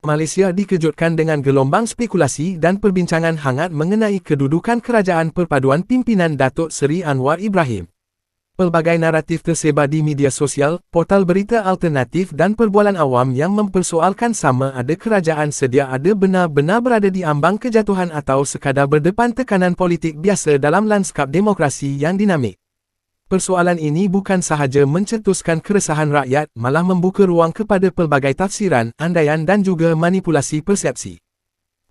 Malaysia dikejutkan dengan gelombang spekulasi dan perbincangan hangat mengenai kedudukan kerajaan perpaduan pimpinan Datuk Seri Anwar Ibrahim. Pelbagai naratif tersebar di media sosial, portal berita alternatif dan perbualan awam yang mempersoalkan sama ada kerajaan sedia ada benar-benar berada di ambang kejatuhan atau sekadar berdepan tekanan politik biasa dalam lanskap demokrasi yang dinamik. Persoalan ini bukan sahaja mencetuskan keresahan rakyat, malah membuka ruang kepada pelbagai tafsiran, andaian dan juga manipulasi persepsi.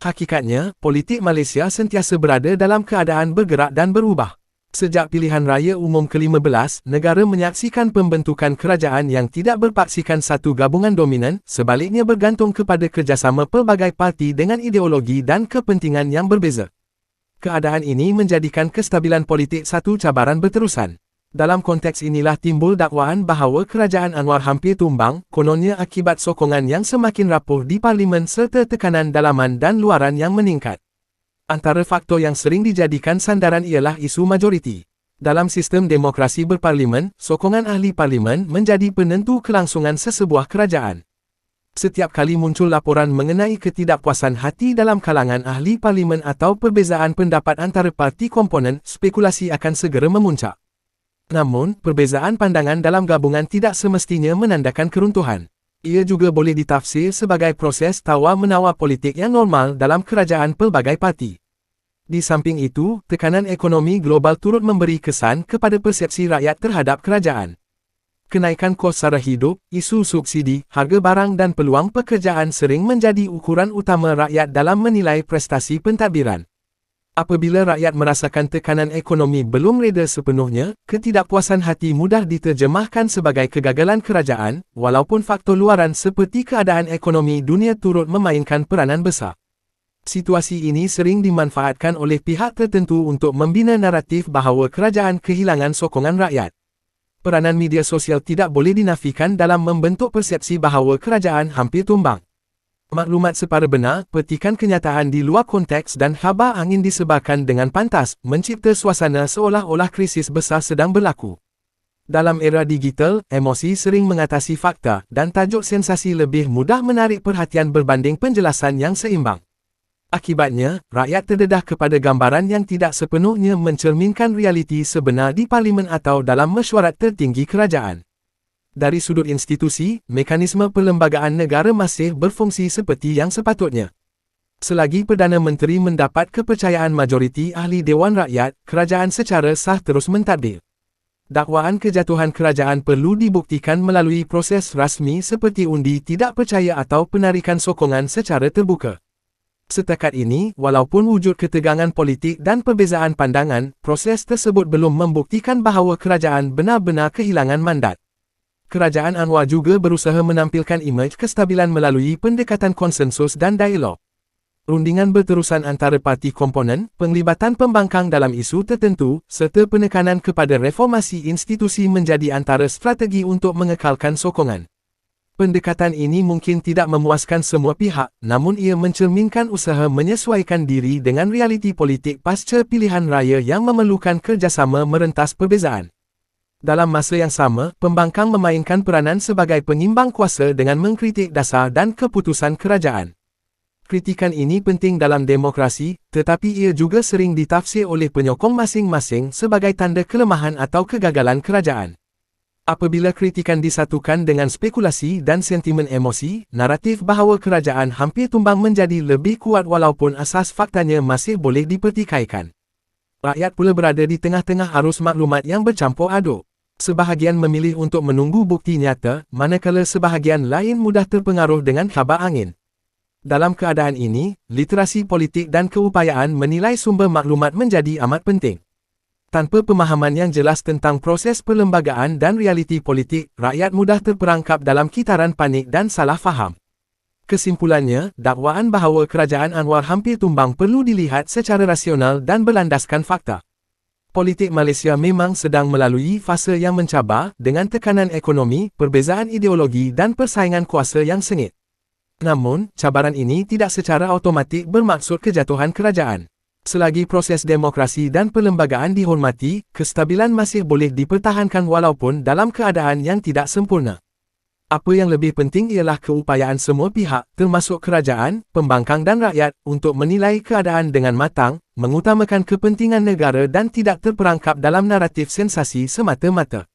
Hakikatnya, politik Malaysia sentiasa berada dalam keadaan bergerak dan berubah. Sejak pilihan raya umum ke-15, negara menyaksikan pembentukan kerajaan yang tidak berpaksikan satu gabungan dominan, sebaliknya bergantung kepada kerjasama pelbagai parti dengan ideologi dan kepentingan yang berbeza. Keadaan ini menjadikan kestabilan politik satu cabaran berterusan. Dalam konteks inilah timbul dakwaan bahawa kerajaan Anwar hampir tumbang, kononnya akibat sokongan yang semakin rapuh di parlimen serta tekanan dalaman dan luaran yang meningkat. Antara faktor yang sering dijadikan sandaran ialah isu majoriti. Dalam sistem demokrasi berparlimen, sokongan ahli parlimen menjadi penentu kelangsungan sesebuah kerajaan. Setiap kali muncul laporan mengenai ketidakpuasan hati dalam kalangan ahli parlimen atau perbezaan pendapat antara parti komponen, spekulasi akan segera memuncak. Namun, perbezaan pandangan dalam gabungan tidak semestinya menandakan keruntuhan. Ia juga boleh ditafsir sebagai proses tawar-menawar politik yang normal dalam kerajaan pelbagai parti. Di samping itu, tekanan ekonomi global turut memberi kesan kepada persepsi rakyat terhadap kerajaan. Kenaikan kos sara hidup, isu subsidi, harga barang dan peluang pekerjaan sering menjadi ukuran utama rakyat dalam menilai prestasi pentadbiran. Apabila rakyat merasakan tekanan ekonomi belum reda sepenuhnya, ketidakpuasan hati mudah diterjemahkan sebagai kegagalan kerajaan, walaupun faktor luaran seperti keadaan ekonomi dunia turut memainkan peranan besar. Situasi ini sering dimanfaatkan oleh pihak tertentu untuk membina naratif bahawa kerajaan kehilangan sokongan rakyat. Peranan media sosial tidak boleh dinafikan dalam membentuk persepsi bahawa kerajaan hampir tumbang. Maklumat separa benar, petikan kenyataan di luar konteks dan khabar angin disebarkan dengan pantas, mencipta suasana seolah-olah krisis besar sedang berlaku. Dalam era digital, emosi sering mengatasi fakta dan tajuk sensasi lebih mudah menarik perhatian berbanding penjelasan yang seimbang. Akibatnya, rakyat terdedah kepada gambaran yang tidak sepenuhnya mencerminkan realiti sebenar di parlimen atau dalam mesyuarat tertinggi kerajaan. Dari sudut institusi, mekanisme perlembagaan negara masih berfungsi seperti yang sepatutnya. Selagi Perdana Menteri mendapat kepercayaan majoriti ahli Dewan Rakyat, kerajaan secara sah terus mentadbir. Dakwaan kejatuhan kerajaan perlu dibuktikan melalui proses rasmi seperti undi tidak percaya atau penarikan sokongan secara terbuka. Setakat ini, walaupun wujud ketegangan politik dan perbezaan pandangan, proses tersebut belum membuktikan bahawa kerajaan benar-benar kehilangan mandat. Kerajaan Anwar juga berusaha menampilkan imej kestabilan melalui pendekatan konsensus dan dialog. Rundingan berterusan antara parti komponen, penglibatan pembangkang dalam isu tertentu, serta penekanan kepada reformasi institusi menjadi antara strategi untuk mengekalkan sokongan. Pendekatan ini mungkin tidak memuaskan semua pihak, namun ia mencerminkan usaha menyesuaikan diri dengan realiti politik pasca pilihan raya yang memerlukan kerjasama merentas perbezaan. Dalam masa yang sama, pembangkang memainkan peranan sebagai pengimbang kuasa dengan mengkritik dasar dan keputusan kerajaan. Kritikan ini penting dalam demokrasi, tetapi ia juga sering ditafsir oleh penyokong masing-masing sebagai tanda kelemahan atau kegagalan kerajaan. Apabila kritikan disatukan dengan spekulasi dan sentimen emosi, naratif bahawa kerajaan hampir tumbang menjadi lebih kuat walaupun asas faktanya masih boleh dipertikaikan. Rakyat pula berada di tengah-tengah arus maklumat yang bercampur aduk. Sebahagian memilih untuk menunggu bukti nyata, manakala sebahagian lain mudah terpengaruh dengan khabar angin. Dalam keadaan ini, literasi politik dan keupayaan menilai sumber maklumat menjadi amat penting. Tanpa pemahaman yang jelas tentang proses perlembagaan dan realiti politik, rakyat mudah terperangkap dalam kitaran panik dan salah faham. Kesimpulannya, dakwaan bahawa kerajaan Anwar hampir tumbang perlu dilihat secara rasional dan berlandaskan fakta. Politik Malaysia memang sedang melalui fasa yang mencabar dengan tekanan ekonomi, perbezaan ideologi dan persaingan kuasa yang sengit. Namun, cabaran ini tidak secara automatik bermaksud kejatuhan kerajaan. Selagi proses demokrasi dan perlembagaan dihormati, kestabilan masih boleh dipertahankan walaupun dalam keadaan yang tidak sempurna. Apa yang lebih penting ialah keupayaan semua pihak, termasuk kerajaan, pembangkang dan rakyat, untuk menilai keadaan dengan matang, mengutamakan kepentingan negara dan tidak terperangkap dalam naratif sensasi semata-mata.